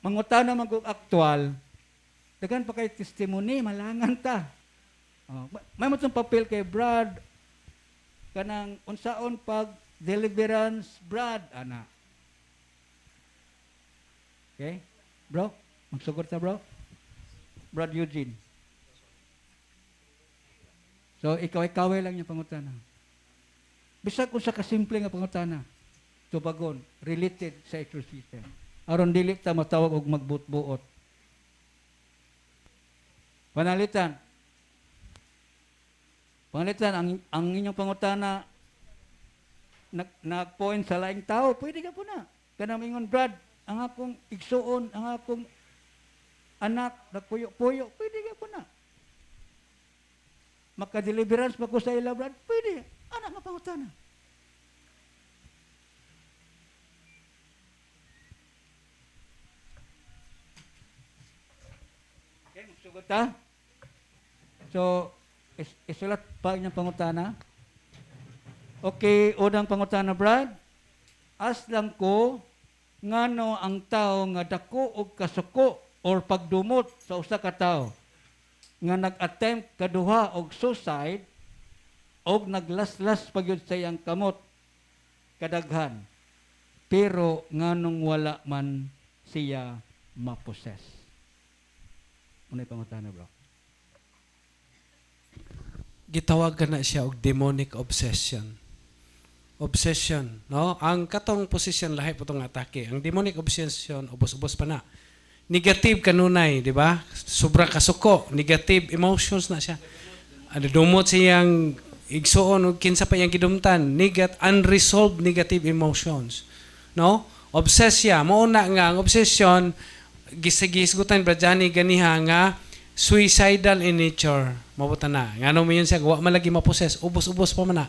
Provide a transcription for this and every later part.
mangutana man kung aktual, dagan pa kay testimony, malangan ta. Oh, ma- may mo papel kay Brad, kanang unsaon pag deliverance Brad, ana. Okay? Bro, magsugod ta bro. Brad Eugene. So, ikaw-ikaw lang yung pangutana. Bisag kung sa kasimple nga pangutana, tubagon, related sa exorcism. Aron dili ta matawag og magbutbuot. Panalitan. Panalitan ang ang inyong pangutana nag nag-point sa laing tao, pwede ka po na. Kanang ingon Brad, ang akong igsuon, ang akong anak nagpuyo-puyo, pwede ka po na. Maka-deliverance pa ko sa ila, Brad, pwede. Anak nga pangutana. Okay, magsugot ta. So, is isulat pa inyong pangutana. Okay, unang pangutana, Brad. As lang ko, ngano ang tao nga dako og kasuko or pagdumot sa usa ka tawo nga nag-attempt kaduha og suicide og naglaslas pagyud sa iyang kamot kadaghan pero nganong wala man siya maposes. Unay pangutana, bro. Gitawag ka na siya og demonic obsession. Obsession, no? Ang katong posisyon lahi po itong atake. Ang demonic obsession, ubos-ubos pa na. Negative kanunay, di ba? Sobra kasuko, negative emotions na siya. Ano dumot siyang igsuon og kinsa pa iyang gidumtan, negat unresolved negative emotions. No? Obsesya, mao na nga ang obsession gisagisgutan ba Johnny ganiha nga suicidal in nature. Mabuta na. Ngano mo yun siya, wa man lagi maposes, ubos-ubos pa man na.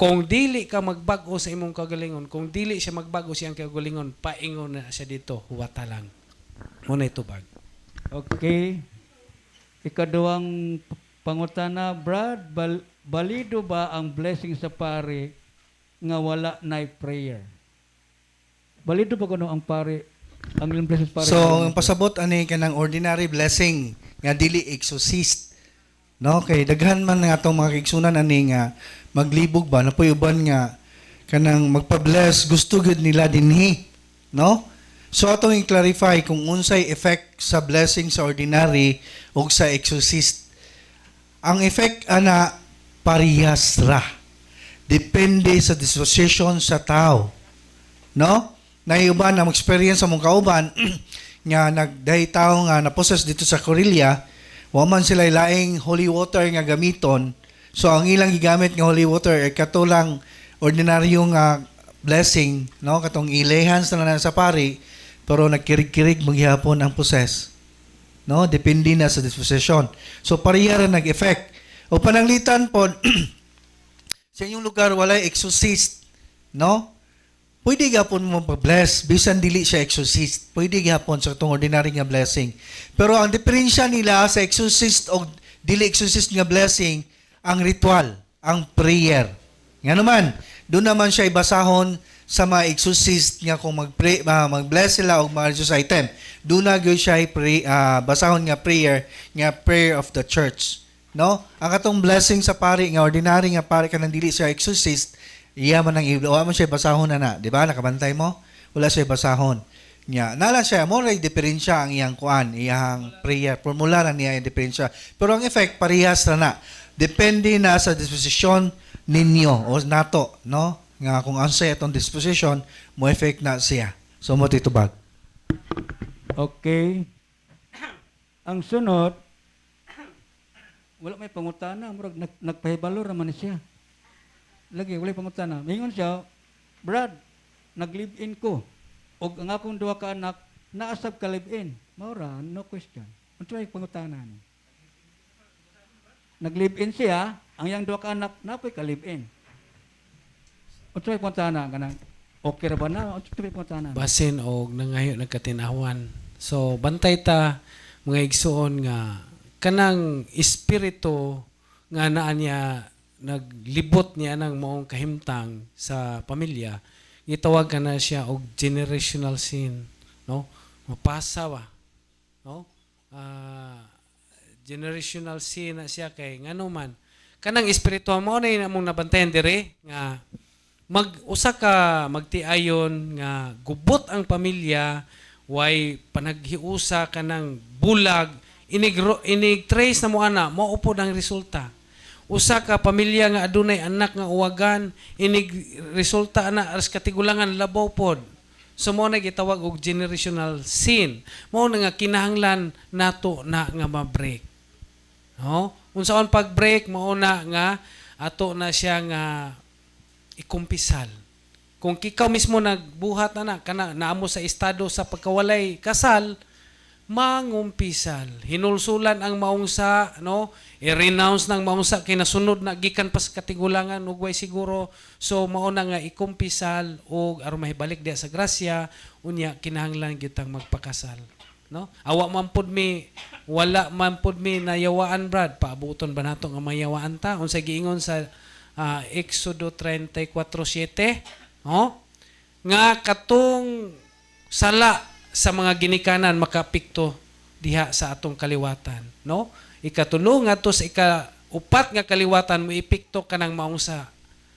Kung dili ka magbago sa imong kagalingon, kung dili siya magbago siyang kagalingon, paingon na siya dito, huwata lang. Muna ito bag. Okay. Ikaduhang p- pangutana, Brad, bal- balido ba ang blessing sa pare nga wala na prayer? Balido ba kuno ang pare ang sa pare? So, ang pasabot ani kanang ordinary blessing nga dili exorcist. No, kay daghan man nga atong mga kigsunan ani nga maglibog ba napoy uban nga kanang magpa-bless gusto gud nila dinhi. No? So atong i-clarify kung unsay effect sa blessing sa ordinary ug sa exorcist. Ang effect ana parehas ra. Depende sa disposition sa tao. No? Naiuban na experience sa mong kauban nga nagdahi tao nga na-possess dito sa Corelia, wa man sila laing holy water nga gamiton. So ang ilang gigamit nga holy water ay katulang ordinaryong nga blessing, no? Katong ilehans na sa pari, pero nagkirig-kirig maghihapon ang possess. No? Depende na sa disposition. So pareha ra nag-effect. O pananglitan po, sa inyong lugar walay exorcist, no? Pwede gapon mo pa-bless, bisan dili siya exorcist. Pwede gapon sa itong ordinary nga blessing. Pero ang diferensya nila sa exorcist o dili exorcist nga blessing, ang ritual, ang prayer. Nga naman, doon naman siya ibasahon sa mga exorcist nga kung mag-pray, ah, mag-bless sila o religious item. Doon na gyud siya pray, ah, basahon nga prayer, nga prayer of the church. No? Ang katong blessing sa pari nga ordinary nga pari ka nang dili siya exorcist, iya man ang iblo, man siya basahon na na, di ba? Nakabantay mo? Wala siya basahon. Nya, nala siya mo ray diferensya ang iyang kuan, iyang prayer, formula na niya ang diferensya. Pero ang effect parehas ra na. Depende na sa disposition ninyo o nato, no? Nga kung unsay atong disposition, mo effect na siya. So mo titubag. Okay. Ang sunod, wala may pangutana, murag nag, nagpahibalo raman siya. Lagi, wala pangutana. Mingon siya, Brad, nag-live-in ko. O ang akong duha ka anak, naasab ka live-in. Maura, no question. Ano may pangutana ni? Nag-live-in siya, ang yang duha ka anak, napoy ka live-in. Ano may pangutana? Kanang, okay ra ba na? Ano may pangutana? Basin og nangayo nagkatinawan. So bantay ta mga igsuon nga kanang espiritu nga naa niya naglibot niya ng maong kahimtang sa pamilya gitawag ka na siya og generational sin no? Mapasa ba no? Ah, generational sin na siya kay ngano man. Kanang espiritual mo na among nabantayan dire nga mag usa ka magtiayon nga gubot ang pamilya way panaghiusa kanang bulag inig inig trace na mo ana mao upod ang resulta usa ka pamilya nga adunay anak nga uwagan inig resulta ana aras katigulangan labaw pod. So mo na gitawag og generational sin. Mao na nga kinahanglan nato na nga ma-break. No? Unsaon pag-break mao na nga ato na siya nga ikumpisal. Kung ikaw mismo nagbuhat na na kana naamo sa estado sa pagkawalay kasal mangumpisal. Hinulsulan ang maungsa no? I-renounce ng maungsa. Kinasunod na gikan pa sa katigulangan ug way siguro. So mao na nga ikumpisal ug aron mahibalik diya sa grasya unya kinahanglan gyud magpakasal no? Awa man pud mi wala man pud mi nayawaan brad. Paabuton ba nato nga mayawaan ta? Unsa giingon sa ah, Exodo 34:7 no? Nga katong sala sa mga ginikanan makapikto diha sa atong kaliwatan no? Ikatulo nga to sa ika upat nga kaliwatan mo ipikto kanang maungsa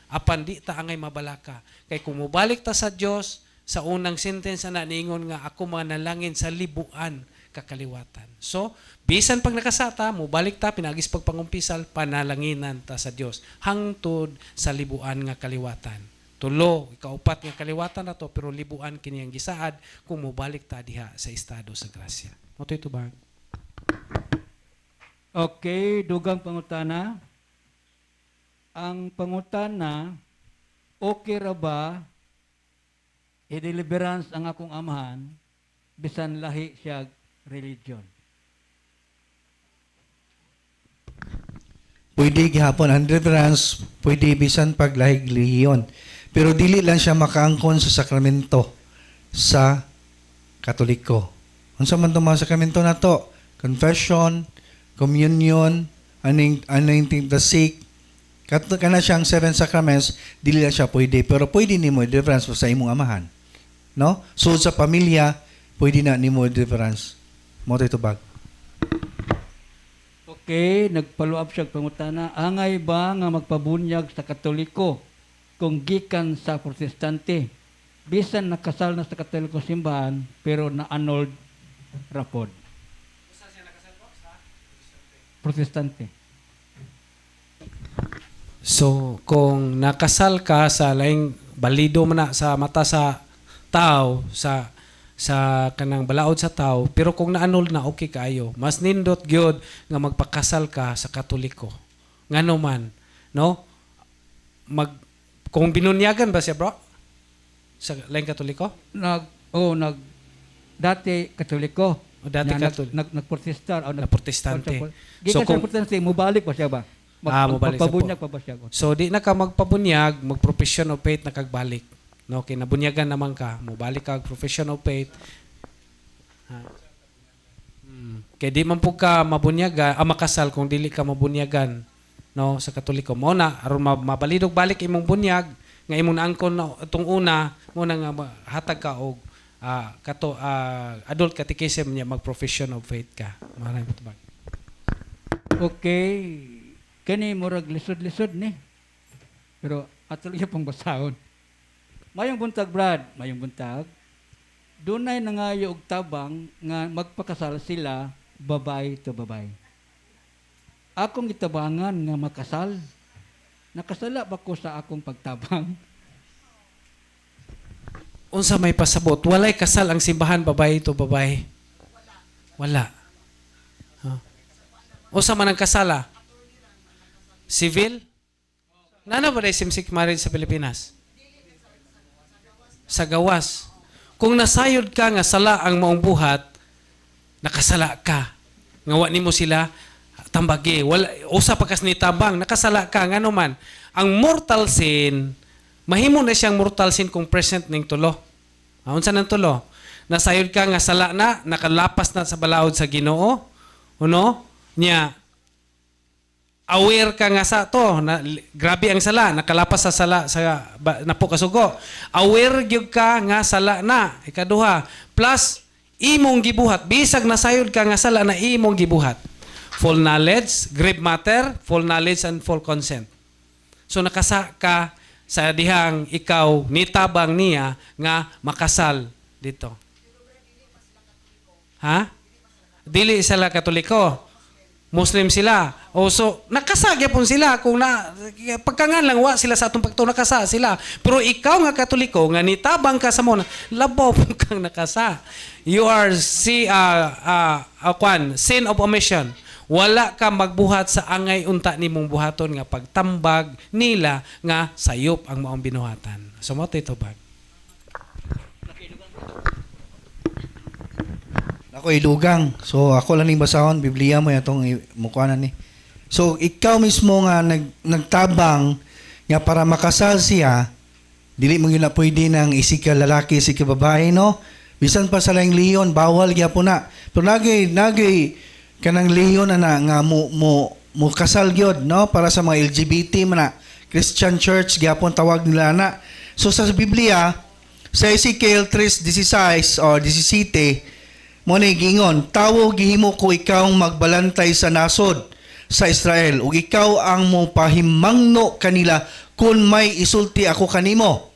apan di ta angay mabalaka. Kay kung mobalik ta sa Dios sa unang sentence na niingon nga ako manalangin sa libuan kakaliwatan so bisan pag nakasata mobalik ta pinagis pagpangumpisal panalanginan ta sa Dios hangtod sa libuan nga kaliwatan Tulo, ikaupat nga kaliwatan na to, pero libuan kini ang gisaad kung mobalik ta diha sa estado sa grasya. Mo ito ba? Okay, dugang pangutana. Ang pangutana, okay ra ba i-deliverance ang akong amahan bisan lahi siya religion? Pwede gihapon ang deliverance, pwede bisan paglahig lihiyon. Pero dili lang siya makaangkon sa sakramento sa Katoliko. Unsa man tong mga sakramento nato? Confession, communion, aning anointing the sick. Kato kana siyang seven sacraments, dili lang siya pwede. Pero pwede nimo deliverance sa imong amahan. No? So sa pamilya, pwede na nimo deliverance. Mo ito bag. Okay, nagfollow up siya pangutana. Angay ba nga magpabunyag sa Katoliko kung gikan sa Protestante? Bisan nakasal na sa Katoliko simbahan pero na-annulled rapod. Protestante. So, kung nakasal ka sa laing balido man na sa mata sa tao, sa sa kanang balaod sa tao, pero kung naanol na okay kaayo, mas nindot gyud nga magpakasal ka sa Katoliko. Ngano man, no? Mag kung binunyagan ba siya, bro? Sa laing Katoliko? Nag oh nag dati Katoliko. O dati Na- Katol- nag, nag, nagprotestar o Na protestante. So, kung- protestante mubalik pa siya ba? Ah, mubalik siya po. magpabunyag pa ba siya? So di na ka magpabunyag, mag-profession of faith na kagbalik. No, kay nabunyagan naman ka, mobalik ka profession of faith. Ha. Hmm. Kay di man pug ka mabunyagan, ah, makasal kung dili ka mabunyagan no sa Katoliko mo na aron ma- mabalidog balik imong bunyag nga imong naangkon na itong una mo na nga hatag ka og ah, kato ah, adult catechism niya mag profession of faith ka. Maraming patubag. Okay. Kani murag lisod-lisod ni. Pero ato lang pang basahon. Mayong buntag Brad, mayong buntag. Dunay nangayo og tabang nga magpakasal sila babay to babay. Akong gitabangan nga makasal. Nakasala ba ko sa akong pagtabang? unsa may pasabot? Walay kasal ang simbahan babae to babae? Wala. Huh? unsa man ang kasala? Civil? Nana ba same-sex marriage sa Pilipinas? Sa gawas. Kung nasayod ka nga sala ang maong buhat nakasala ka. Nga wa nimo sila tambagi wala usa pa kas ni tabang nakasala ka ngano man ang mortal sin mahimo na siyang mortal sin kung present ning tulo. Ah, unsa nang tulo? Nasayod ka nga sala na nakalapas na sa balaod sa Ginoo uno? Nya aware ka nga sa to na grabe ang sala nakalapas sa sala sa ba, napo kasugo aware gyud ka nga sala na ikaduha. Plus imong gibuhat bisag nasayod ka nga sala na imong gibuhat full knowledge grave matter full knowledge and full consent so nakasa ka sa dihang ikaw nitabang niya nga makasal dito ha dili sila katoliko Muslim sila. O so, nakasagya po sila kung na, pagkangan lang wa sila sa atong pagto nakasa sila. Pero ikaw nga katoliko, nga nitabang ka sa mo, labaw po kang nakasa. You are si, uh, uh, kwan, sin of omission. Wala ka magbuhat sa angay unta ni mong buhaton nga pagtambag nila nga sayop ang maong binuhatan. So mo ito ba? Ako ilugang. So ako lang ning basahon Biblia mo yatong mukuanan ni. So ikaw mismo nga nag, nagtabang nga para makasal siya, dili mo na pwede nang isika lalaki isika babae no. Bisan pa sa laing leon bawal gyapon na. Pero nagay nagay kanang leon na, na nga mo mo mo kasal gyud no para sa mga LGBT man Christian church gyapon tawag nila na. So sa Biblia sa Ezekiel 3:16 o 17 mo ni gingon, tawo gihimo ko ikaw magbalantay sa nasod sa Israel ug ikaw ang mo pahimangno kanila kung may isulti ako kanimo.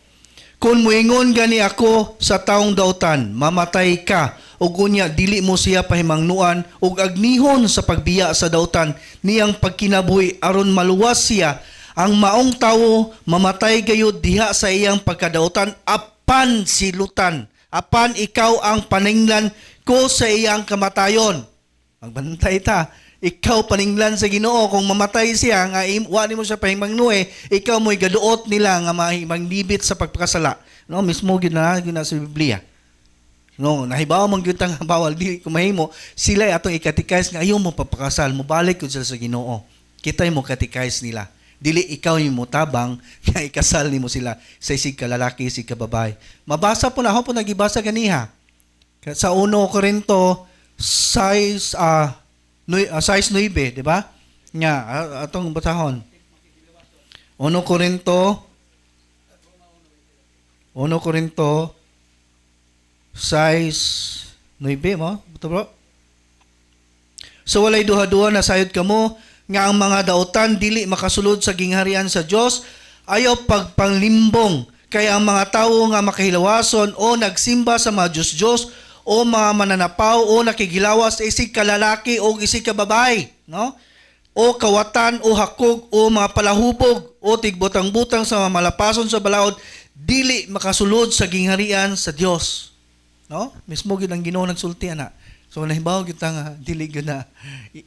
Kung muingon gani ako sa taong dautan, mamatay ka ug unya dili mo siya pahimangnuan ug agnihon sa pagbiya sa dautan. Niyang pagkinabuhi aron maluwas siya. Ang maong tawo mamatay gayud diha sa iyang pagkadautan apan silutan apan ikaw ang paninglan ko sa iyang kamatayon. Magbantay ta. Ikaw paninglan sa Ginoo. Kung mamatay siya nga wa nimo siya pahimangnuhe ikaw mo'y gaduot nila nga mahimanglibit sa pagpakasala. No mismo gyud na gyud sa Biblia No, nahibaw man gyud tang bawal dili ko mahimo sila atong ikatikais nga ayo mo papakasal mo balik gyud sila sa Ginoo. Kitay mo katikais nila. Dili ikaw yung mutabang nga ikasal nimo sila sa isig ka lalaki isig ka. Mabasa po na ako po nagibasa ganiha. Sa 1 Korinto size ah uh, size 9, di ba? Nga ah, atong basahon. 1 Korinto 1 Korinto size 9 mo, buto bro? So walay duha-duha na sayod kamo nga ang mga dautan dili makasulod sa gingharian sa Dios ayaw pagpanglimbong kaya ang mga tawo nga makahilawason o nagsimba sa mga Diyos-Diyos o mga mananapaw o nakigilawas isig ka lalaki o isig ka babae, no? O kawatan o hakog o mga palahubog o tigbutang-butang sa mga malapason sa balaod dili makasulod sa gingharian sa Dios. No? Mismo gyud ang Ginoo nagsulti ana. So nahibaw gyud ta nga dili gyud na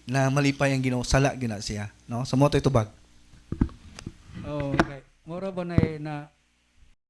na malipay ang Ginoo, sala gyud siya, no? Sa mo ito bag. Okay. Mura ba na, na